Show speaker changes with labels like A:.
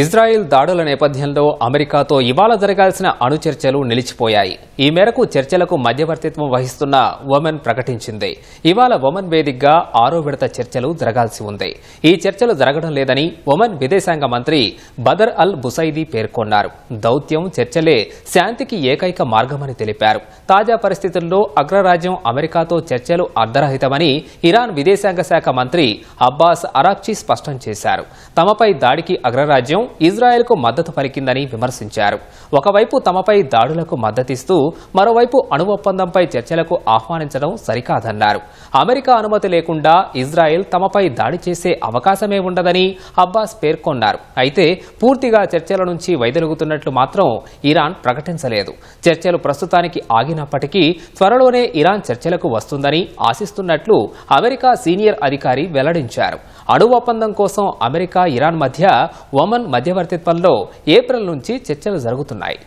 A: Israel దాడుల నేపథ్యంలో అమెరికాతో ఇవాళ జరగాల్సిన అణు చర్చలు నిలిచిపోయాయి. ఈ మేరకు చర్చలకు మధ్యవర్తిత్వం వహిస్తున్న ఒమన్ ప్రకటించింది. ఇవాళ ఒమన్ వేదికగా ఆరో విడత చర్చలు జరగాల్సి ఉంది. ఈ చర్చలు జరగడం లేదని ఒమన్ విదేశాంగ మంత్రి బదర్ అల్ బుసైదీ పేర్కొన్నారు. దౌత్యం చర్చలే శాంతికి ఏకైక మార్గమని తెలిపారు. తాజా పరిస్థితుల్లో అగ్రరాజ్యం అమెరికాతో చర్చలు అర్ధరహితమని ఇరాన్ విదేశాంగ శాఖ మంత్రి అబ్బాస్ అరాక్చి స్పష్టం చేశారు. తమపై దాడికి అగ్రరాజ్యం ఇజ్రాయెల్కు మద్దతు పలికిందని విమర్శించారు. ఒకవైపు తమపై దాడులకు మద్దతిస్తూ మరోవైపు అణు ఒప్పందంపై చర్చలకు ఆహ్వానించడం సరికాదన్నారు. అమెరికా అనుమతి లేకుండా ఇజ్రాయెల్ తమపై దాడి చేసే అవకాశమే ఉండదని అబ్బాస్ పేర్కొన్నారు. అయితే పూర్తిగా చర్చల నుంచి వైదొలుగుతున్నట్లు మాత్రం ఇరాన్ ప్రకటించలేదు. చర్చలు ప్రస్తుతానికి ఆగినప్పటికీ త్వరలోనే ఇరాన్ చర్చలకు వస్తుందని ఆశిస్తున్నట్లు అమెరికా సీనియర్ అధికారి వెల్లడించారు. అణు ఒప్పందం కోసం అమెరికా ఇరాన్ మధ్య ఒమన్ మధ్యవర్తిత్వంలో ఏప్రిల్ నుంచి చర్చలు జరుగుతున్నాయి.